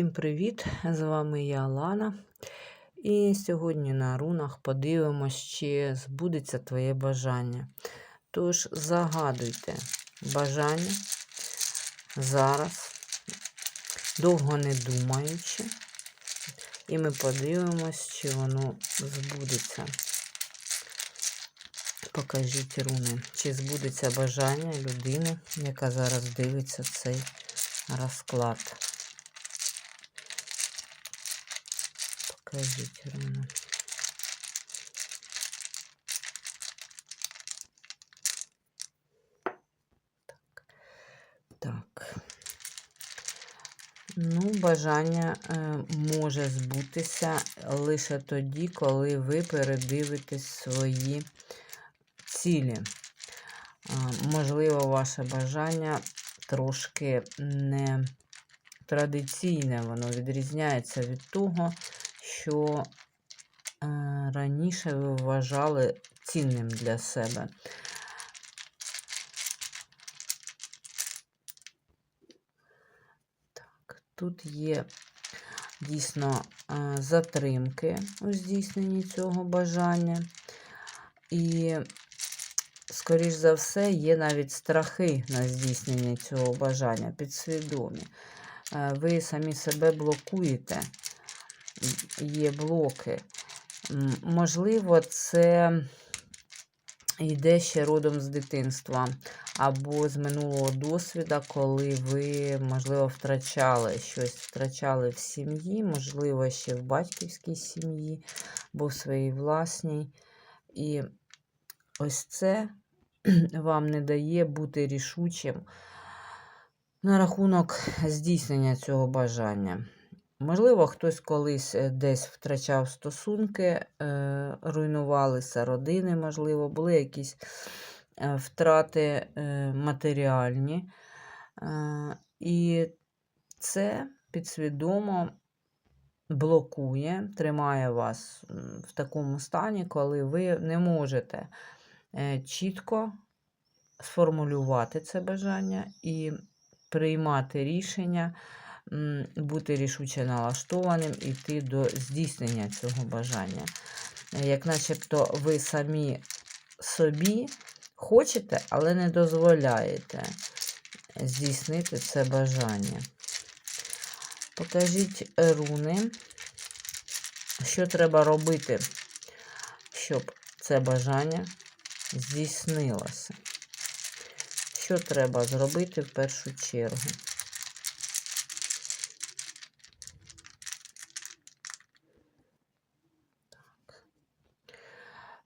Всім привіт! З вами я Лана. І сьогодні на рунах подивимось, чи збудеться твоє бажання. Тож загадуйте бажання зараз, довго не думаючи, і ми подивимось, чи воно збудеться. Покажіть руни, чи збудеться бажання людини, яка зараз дивиться цей розклад. Покажіть руни. Так. Так. Ну, бажання е, може збутися лише тоді, коли ви передивитесь свої цілі. Е, можливо, ваше бажання трошки не традиційне, воно відрізняється від того, що е, раніше ви вважали цінним для себе. Так, Тут є дійсно е, затримки у здійсненні цього бажання. І, скоріш за все, є навіть страхи на здійснення цього бажання, підсвідомі. Е, ви самі себе блокуєте є блоки. Можливо, це йде ще родом з дитинства або з минулого досвіду, коли ви, можливо, втрачали щось, втрачали в сім'ї, можливо, ще в батьківській сім'ї, або в своїй власній. І ось це вам не дає бути рішучим на рахунок здійснення цього бажання. Можливо, хтось колись е, десь втрачав стосунки, е, руйнувалися родини, можливо, були якісь е, втрати матеріальні. І це підсвідомо блокує, тримає вас в такому стані, коли ви не можете чітко сформулювати це бажання і приймати рішення бути рішуче налаштованим і йти до здійснення цього бажання. Як начебто ви самі собі хочете, але не дозволяєте здійснити це бажання. Покажіть руни, що треба робити, щоб це бажання здійснилося. Що треба зробити в першу чергу?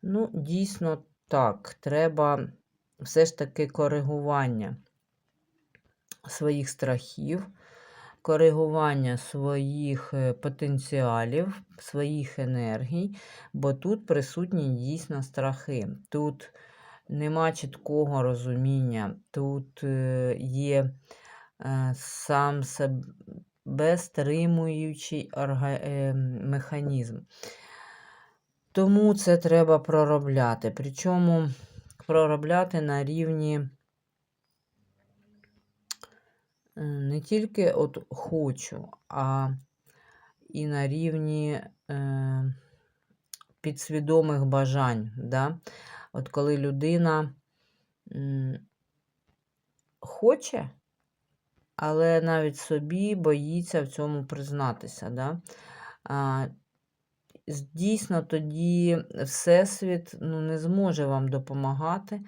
Ну, дійсно так, треба все ж таки коригування своїх страхів, коригування своїх е, потенціалів, своїх енергій, бо тут присутні дійсно страхи. Тут нема чіткого розуміння, тут е, є е, сам себе стримуючий механізм. Тому це треба проробляти. Причому проробляти на рівні е, не тільки от хочу, а і на рівні е, підсвідомих бажань. Да? От коли людина хоче, але навіть собі боїться в цьому признатися. Да? Дійсно тоді Всесвіт ну, не зможе вам допомагати,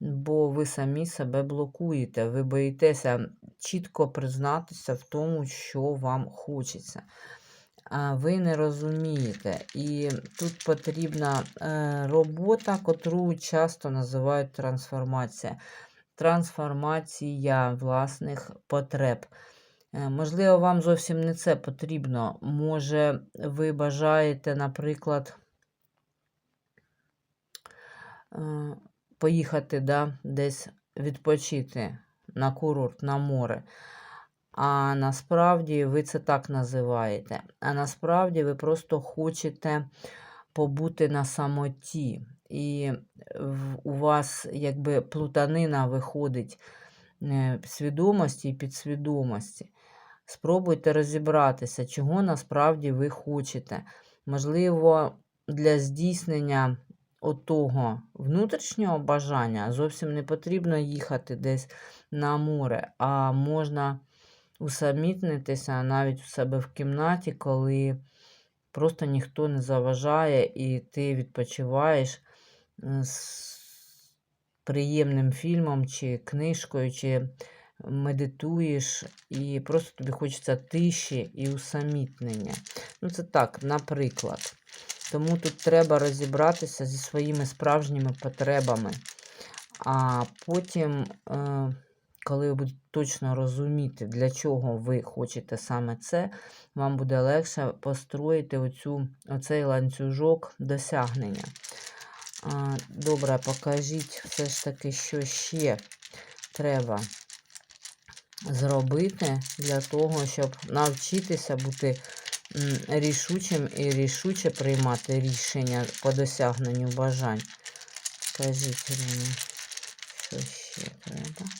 бо ви самі себе блокуєте. Ви боїтеся чітко признатися в тому, що вам хочеться. А ви не розумієте. І тут потрібна е, робота, котру часто називають трансформація. Трансформація власних потреб. Е, можливо, вам зовсім не це потрібно. Може, ви бажаєте, наприклад, е, поїхати да, десь відпочити на курорт, на море. А насправді ви це так називаєте. А насправді ви просто хочете побути на самоті. І у вас якби плутанина виходить е, свідомості і підсвідомості. Спробуйте розібратися, чого насправді ви хочете. Можливо, для здійснення отого внутрішнього бажання зовсім не потрібно їхати десь на море, а можна усамітнитися навіть у себе в кімнаті, коли просто ніхто не заважає, і ти відпочиваєш е, з приємним фільмом чи книжкою, чи медитуєш, і просто тобі хочеться тиші і усамітнення. Ну, це так, наприклад. Тому тут треба розібратися зі своїми справжніми потребами. А потім, е, коли ви будете точно розуміти, для чого ви хочете саме це, вам буде легше построїти оцю, оцей ланцюжок досягнення. Добре, покажіть все ж таки, що ще треба зробити для того, щоб навчитися бути рішучим і рішуче приймати рішення по досягненню бажань. Скажіть мені, що ще треба?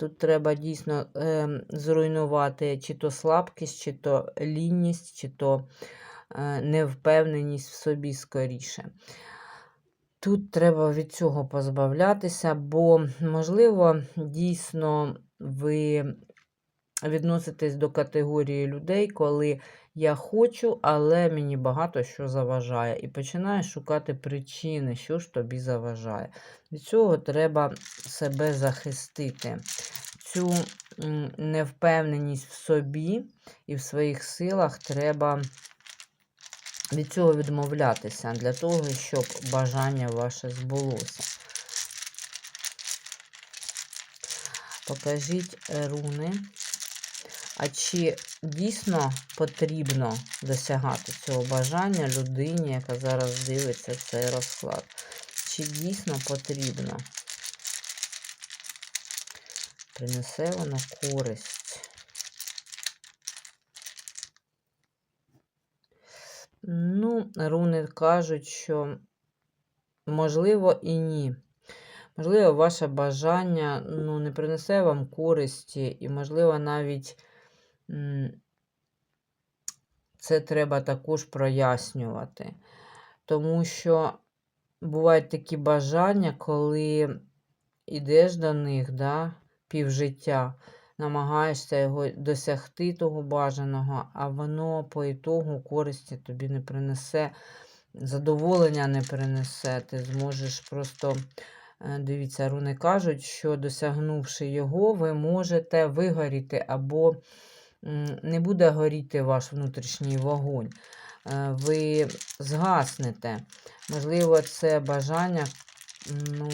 Тут треба дійсно е, зруйнувати чи то слабкість, чи то лінність, чи то невпевненість в собі скоріше. Тут треба від цього позбавлятися, бо, можливо, дійсно ви відноситесь до категорії людей, коли я хочу, але мені багато що заважає. І починаєш шукати причини, що ж тобі заважає. Від цього треба себе захистити. Цю невпевненість в собі і в своїх силах треба від цього відмовлятися для того, щоб бажання ваше збулося. Покажіть е, руни. А чи дійсно потрібно досягати цього бажання людині, яка зараз дивиться цей розклад? Чи дійсно потрібно? Принесе воно користь? Ну, руни кажуть, що можливо і ні. Можливо, ваше бажання ну, не принесе вам користі, і, можливо, навіть це треба також прояснювати. Тому що бувають такі бажання, коли йдеш до них да, півжиття, намагаєшся його досягти того бажаного, а воно по ітогу користі тобі не принесе, задоволення не принесе. Ти зможеш просто. Е, Дивіться, руни кажуть, що досягнувши його, ви можете вигоріти або не буде горіти ваш внутрішній вогонь. Е, Ви згаснете. Можливо, це бажання ну,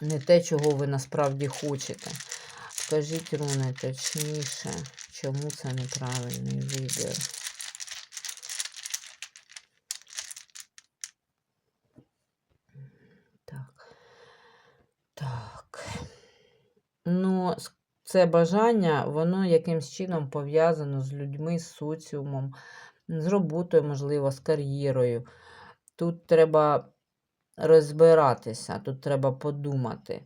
не те, чого ви насправді хочете. Скажіть, руни, точніше, чому це неправильний вибір? Так. Так. Ну, це бажання, воно якимсь чином пов'язано з людьми, з соціумом, з роботою, можливо, з кар'єрою. Тут треба розбиратися, тут треба подумати.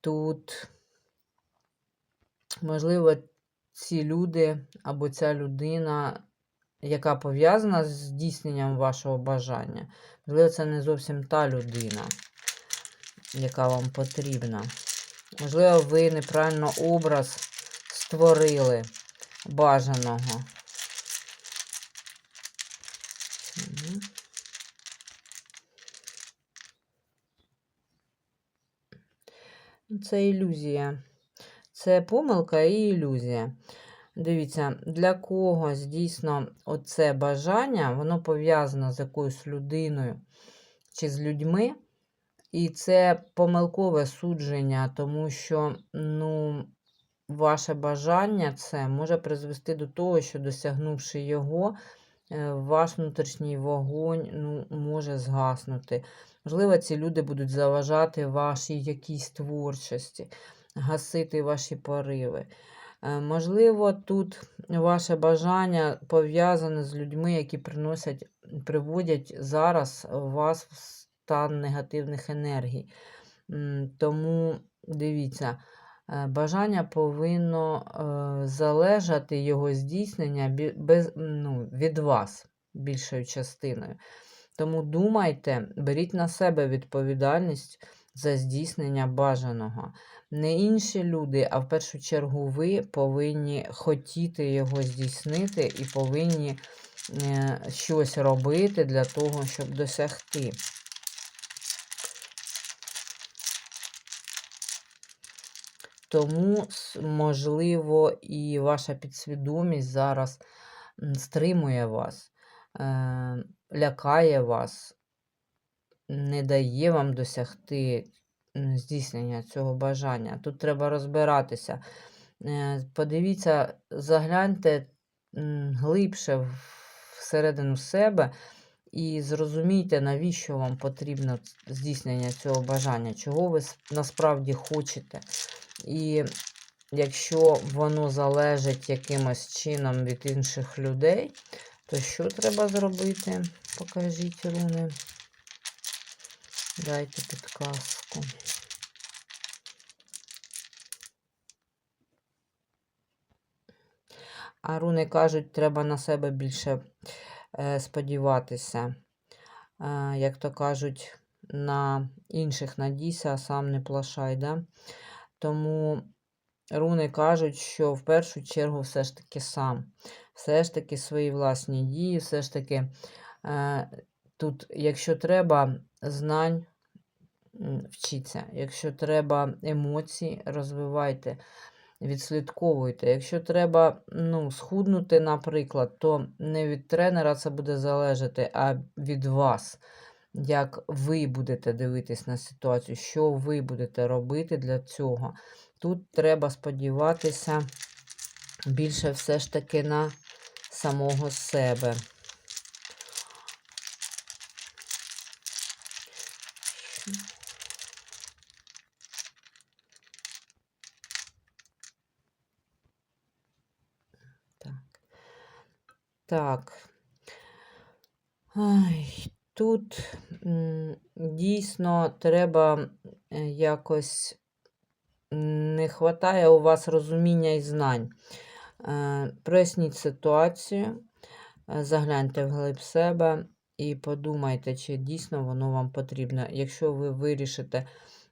Тут, можливо, ці люди або ця людина, яка пов'язана з здійсненням вашого бажання, можливо, це не зовсім та людина, яка вам потрібна. Можливо, ви неправильно образ створили бажаного. Це ілюзія. Це помилка і ілюзія. Дивіться, для когось дійсно оце бажання, воно пов'язано з якоюсь людиною чи з людьми. І це помилкове судження, тому що ну, ваше бажання це може призвести до того, що досягнувши його, е, ваш внутрішній вогонь ну, може згаснути. Можливо, ці люди будуть заважати вашій якійсь творчості, гасити ваші пориви. Е, Можливо, тут ваше бажання пов'язане з людьми, які приносять приводять зараз вас в стан негативних енергій. Тому дивіться, е, бажання повинно е, залежати його здійснення без, ну, від вас більшою частиною. Тому думайте, беріть на себе відповідальність за здійснення бажаного. Не інші люди, а в першу чергу ви повинні хотіти його здійснити і повинні е, щось робити для того, щоб досягти. Тому, можливо, і ваша підсвідомість зараз стримує вас, е, лякає вас, не дає вам досягти здійснення цього бажання. Тут треба розбиратися. Е, Подивіться, загляньте глибше всередину себе і зрозумійте, навіщо вам потрібно здійснення цього бажання, чого ви насправді хочете. І якщо воно залежить якимось чином від інших людей, то що треба зробити? Покажіть руни. Дайте підказку. А руни кажуть, треба на себе більше е, сподіватися. Е, як то кажуть, на інших надійся, а сам не плашай. Да? Тому руни кажуть, що в першу чергу все ж таки сам, все ж таки свої власні дії, все ж таки е, тут, якщо треба знань, вчіться, якщо треба емоцій, розвивайте, відслідковуйте. Якщо треба ну, схуднути, наприклад, то не від тренера це буде залежати, а від вас. Як ви будете дивитись на ситуацію, що ви будете робити для цього. Тут треба сподіватися більше все ж таки на самого себе. Так. Тут дійсно треба е, якось не вистачає у вас розуміння і знань. Е, Проясніть ситуацію, е, загляньте вглиб себе і подумайте, чи дійсно воно вам потрібно. Якщо ви вирішите,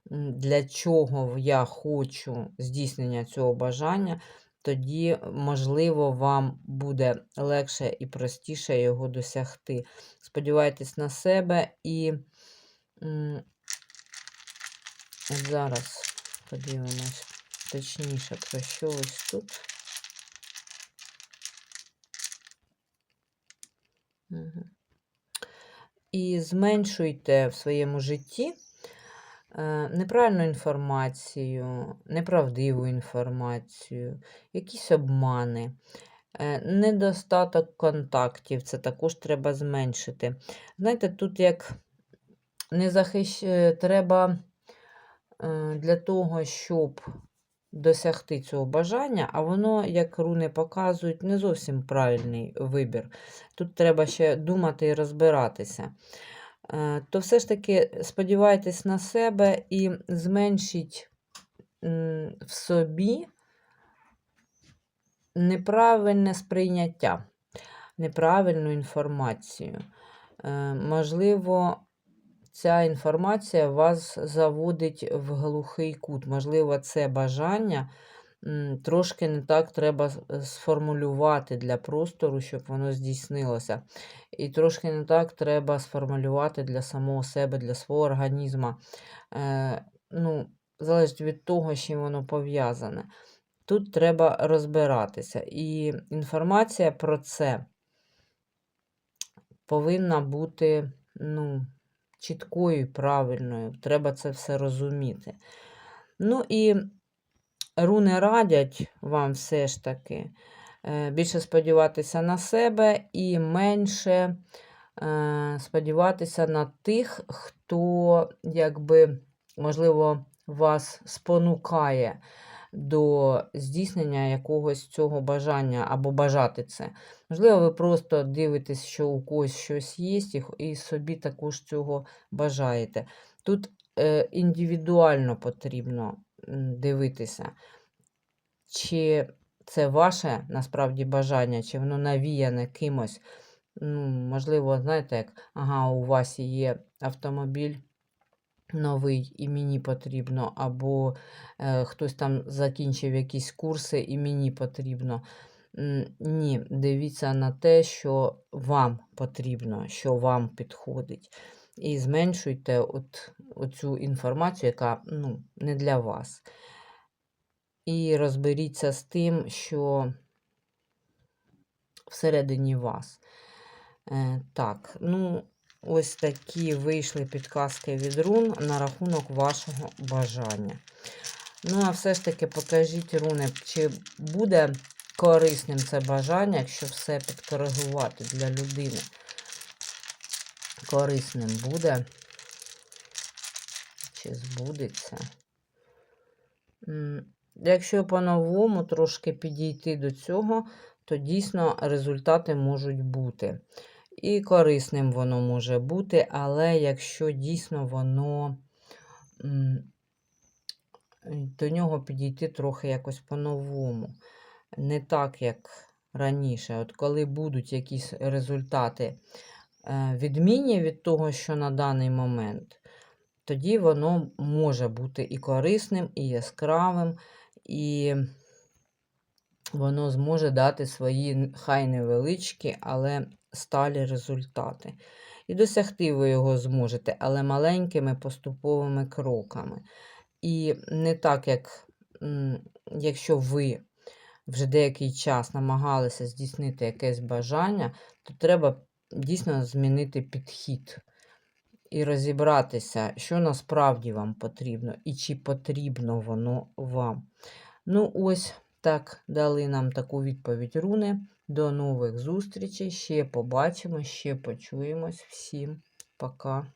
для чого я хочу здійснення цього бажання, тоді, можливо, вам буде легше і простіше його досягти. Сподівайтесь на себе і зараз подивимось точніше про що ось тут. Мгм. І зменшуйте в своєму житті неправильну інформацію, неправдиву інформацію, якісь обмани, е, недостаток контактів, це також треба зменшити. Знаєте, тут як не захищ... е, треба е, для того, щоб досягти цього бажання, а воно, як руни показують, не зовсім правильний вибір. Тут треба ще думати і розбиратися. Е, То все ж таки сподівайтесь на себе і зменшіть в собі неправильне сприйняття, неправильну інформацію. Е, Можливо, ця інформація вас заводить в глухий кут. Можливо, це бажання трошки не так треба сформулювати для простору, щоб воно здійснилося. І трошки не так треба сформулювати для самого себе, для свого організму. Е, ну, залежить від того, з чим воно пов'язане. Тут треба розбиратися. І інформація про це повинна бути ну, чіткою і правильною. Треба це все розуміти. Ну і руни радять вам все ж таки е, більше сподіватися на себе і менше е, сподіватися на тих, хто, якби, можливо, вас спонукає до здійснення якогось цього бажання або бажати це. Можливо, ви просто дивитесь, що у когось щось є, і собі також цього бажаєте. Тут е, індивідуально потрібно дивитися, чи це ваше насправді бажання, чи воно навіяне кимось. Ну, можливо, знаєте, як ага, у вас є автомобіль новий і мені потрібно, або е, хтось там закінчив якісь курси і мені потрібно. Ні, дивіться на те, що вам потрібно, що вам підходить. І зменшуйте от, оцю інформацію, яка ну, не для вас. І розберіться з тим, що всередині вас. Е, так, ну, ось такі вийшли підказки від рун на рахунок вашого бажання. Ну, а все ж таки покажіть, руни, чи буде корисним це бажання, якщо все підкоригувати для людини. Корисним буде. Чи збудеться? Якщо по-новому трошки підійти до цього, то дійсно результати можуть бути. І корисним воно може бути, але якщо дійсно воно до нього підійти трохи якось по-новому. Не так, як раніше. От коли будуть якісь результати е, відмінні від того, що на даний момент, тоді воно може бути і корисним, і яскравим, і воно зможе дати свої хай невеличкі, але сталі результати. І досягти ви його зможете, але маленькими поступовими кроками. І не так, як якщо ви вже деякий час намагалися здійснити якесь бажання, то треба дійсно змінити підхід і розібратися, що насправді вам потрібно і чи потрібно воно вам. Ну, ось так дали нам таку відповідь руни. До нових зустрічей. Ще побачимо, ще почуємось. Всім пока.